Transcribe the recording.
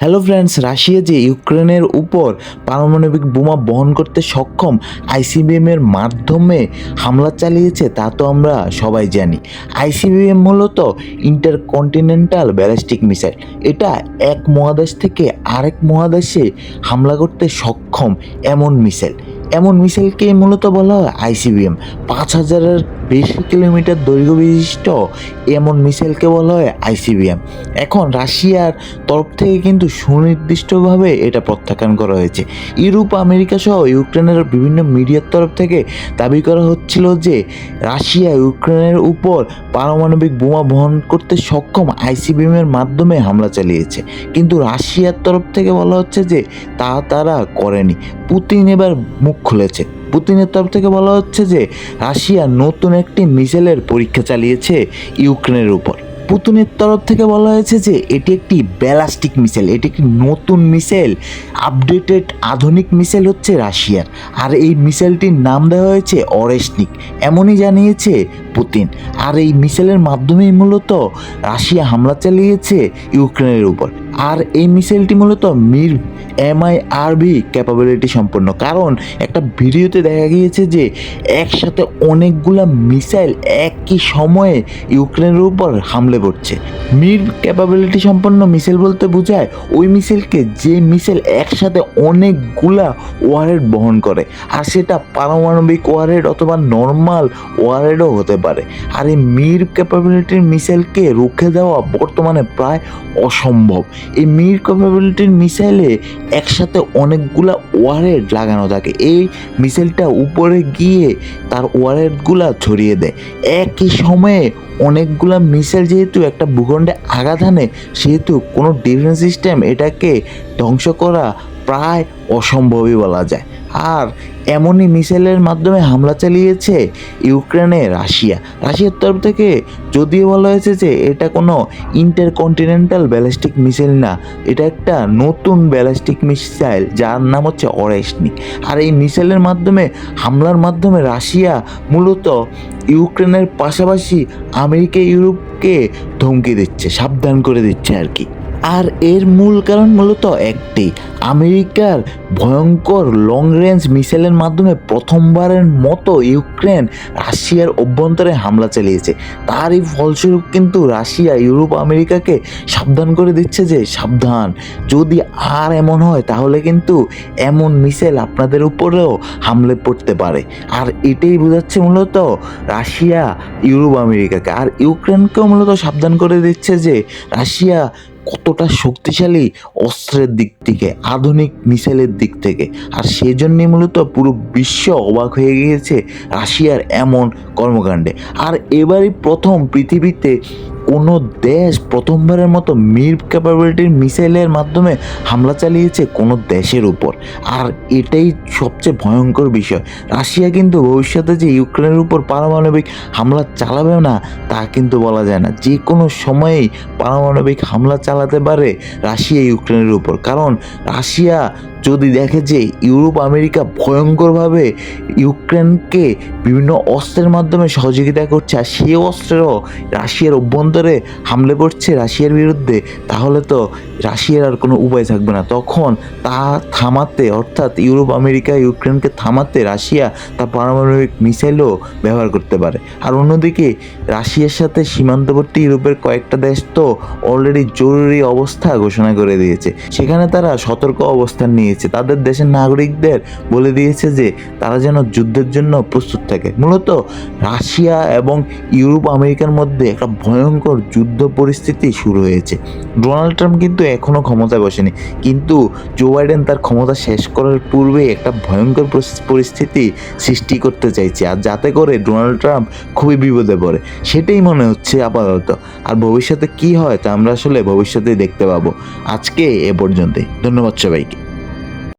Hello friends, Russia যে ইউক্রেনের উপর পারমাণবিক বোমা বহন করতে সক্ষম আইসিবিএম এর মাধ্যমে হামলা চালিয়েছে, তা তো আমরা সবাই জানি। আইসিবিএম মূলত ইন্টারকন্টিনেন্টাল ব্যালিস্টিক মিসাইল। এটা এক মহাদেশ থেকে আরেক মহাদেশে হামলা করতে সক্ষম এমন মিসাইল। এমন মিসাইলকে মূলত বলা হয় আইসিবিএম পাঁচ হাজারের বেশি কিলোমিটার দৈর্ঘ্য বিশিষ্ট এমন মিসাইলকে বলা হয় আইসিবিএম। এখন রাশিয়ার তরফ থেকে কিন্তু সুনির্দিষ্টভাবে এটা প্রত্যাখ্যান করা হয়েছে। ইউরোপ, আমেরিকা সহ ইউক্রেনের বিভিন্ন মিডিয়ার তরফ থেকে দাবি করা হচ্ছিল যে রাশিয়া ইউক্রেনের উপর পারমাণবিক বোমা বহন করতে সক্ষম আইসিবিএমের মাধ্যমে হামলা চালিয়েছে। কিন্তু রাশিয়ার তরফ থেকে বলা হচ্ছে যে তা তারা করেনি। পুতিন এবার মুখ খুলেছে। পুতিনের তরফ থেকে বলা হচ্ছে যে রাশিয়া নতুন একটি মিসাইলের পরীক্ষা চালিয়েছে ইউক্রেনের উপর। পুতিনের তরফ থেকে বলা হয়েছে যে এটি একটি ব্যালাস্টিক মিসাইল, এটি একটি নতুন মিসাইল, আপডেটেড আধুনিক মিসাইল হচ্ছে রাশিয়ার। আর এই মিসাইলটির নাম দেওয়া হয়েছে অরেশনিক, এমনই জানিয়েছে পুতিন। আর এই মিসাইলের মাধ্যমেই মূলত রাশিয়া হামলা চালিয়েছে ইউক্রেনের উপর। আর এই মিসাইলটি মূলত মির এমআই আরবি ক্যাপাবিলিটি সম্পন্ন। কারণ একটা ভিডিওতে দেখা গিয়েছে যে একসাথে অনেকগুলা মিসাইল একই সময়ে ইউক্রেনের উপর হামলে পড়ছে মির ক্যাপাবিলিটি সম্পন্ন মিসাইল বলতে বোঝায় ওই মিসাইলকে যে মিসাইল একসাথে অনেকগুলা ওয়ারেড বহন করে, আর সেটা পারমাণবিক ওয়ারেড অথবা নর্মাল ওয়ারেডও হতে পারে। আর এই মির ক্যাপাবিলিটির মিসাইলকে রুখে দেওয়া বর্তমানে প্রায় অসম্ভব। এই মির কম্পেবিলিটির মিসাইলে একসাথে অনেকগুলা ওয়ারেড লাগানো থাকে। এই মিসাইলটা উপরে গিয়ে তার ওয়ারেডগুলা ছড়িয়ে দেয়। একই সময়ে অনেকগুলা মিসাইল যেহেতু একটা ভূখণ্ডে আঘাত আনে, সেহেতু কোনো ডিফেন্স সিস্টেম এটাকে ধ্বংস করা প্রায় অসম্ভবই বলা যায়। আর এমনই মিসাইলের মাধ্যমে হামলা চালিয়েছে ইউক্রেনে রাশিয়া। রাশিয়ার তরফ থেকে যদিও বলা হয়েছে যে এটা কোনো ইন্টারকন্টিনেন্টাল ব্যালিস্টিক মিসাইল না, এটা একটা নতুন ব্যালিস্টিক মিসাইল যার নাম হচ্ছে অরেশনিক। আর এই মিসাইলের মাধ্যমে, হামলার মাধ্যমে রাশিয়া মূলত ইউক্রেনের পাশাপাশি আমেরিকা, ইউরোপকে ধমকি দিচ্ছে, সাবধান করে দিচ্ছে আর কি। আর এর মূল কারণ মূলত একটি। আমেরিকার ভয়ঙ্কর লং রেঞ্জ মিসাইলের মাধ্যমে প্রথমবারের মতো ইউক্রেন রাশিয়ার অভ্যন্তরে হামলা চালিয়েছে। তারই ফলস্বরূপ কিন্তু রাশিয়া ইউরোপ আমেরিকাকে সাবধান করে দিচ্ছে যে, সাবধান। যদি আর এমন হয়, তাহলে কিন্তু এমন মিসাইল আপনাদের উপরেও হামলে পড়তে পারে। আর এটাই বোঝাচ্ছে মূলত রাশিয়া ইউরোপ আমেরিকাকে। আর ইউক্রেনকেও মূলত সাবধান করে দিচ্ছে যে, রাশিয়া কতটা শক্তিশালী অস্ত্রের দিক থেকে, আধুনিক মিসাইলের দিক থেকে। আর সেই জন্যে মূলত পুরো বিশ্ব অবাক হয়ে গিয়েছে রাশিয়ার এমন কর্মকাণ্ডে। আর এবারই প্রথম পৃথিবীতে কোনো দেশ প্রথমবারের মতো মির ক্যাপাবিলিটির মিসাইলের মাধ্যমে হামলা চালিয়েছে কোনো দেশের উপর। আর এটাই সবচেয়ে ভয়ঙ্কর বিষয়। রাশিয়া কিন্তু ভবিষ্যতে যে ইউক্রেনের উপর পারমাণবিক হামলা চালাবে না, তা কিন্তু বলা যায় না। যে কোনো সময়েই পারমাণবিক হামলা চালাতে পারে রাশিয়া ইউক্রেনের উপর। কারণ রাশিয়া যদি দেখে যে ইউরোপ, আমেরিকা ভয়ঙ্করভাবে ইউক্রেনকে বিভিন্ন অস্ত্রের মাধ্যমে সহযোগিতা করছে আর সেই অস্ত্রেরও রাশিয়ার অভ্যন্তরে হামলে পড়ছে রাশিয়ার বিরুদ্ধে, তাহলে তো রাশিয়ার আর কোনো উপায় থাকবে না। তখন তা থামাতে, অর্থাৎ ইউরোপ, আমেরিকা, ইউক্রেনকে থামাতে রাশিয়া তার পারমাণবিক মিসাইলও ব্যবহার করতে পারে। আর অন্যদিকে রাশিয়ার সাথে সীমান্তবর্তী ইউরোপের কয়েকটা দেশ তো অলরেডি জরুরি অবস্থা ঘোষণা করে দিয়েছে। সেখানে তারা সতর্ক অবস্থান নিয়েছে। তাদের দেশের নাগরিকদের বলে দিয়েছে যে, তারা যেন যুদ্ধের জন্য প্রস্তুত থাকে। মূলত রাশিয়া এবং ইউরোপ, আমেরিকার মধ্যে একটা ভয়ঙ্কর যুদ্ধ পরিস্থিতি শুরু হয়েছে। ডোনাল্ড ট্রাম্প কিন্তু এখনও ক্ষমতায় বসেনি। কিন্তু জো বাইডেন তার ক্ষমতা শেষ করার পূর্বে একটা ভয়ঙ্কর পরিস্থিতি সৃষ্টি করতে চাইছে। আর যাতে করে ডোনাল্ড ট্রাম্প খুবই বিপদে পড়ে, সেটাই মনে হচ্ছে আপাতত। আর ভবিষ্যতে কি হয় তা আমরা আসলে ভবিষ্যতেই দেখতে পাবো। আজকে এ পর্যন্তই। ধন্যবাদ সবাইকে।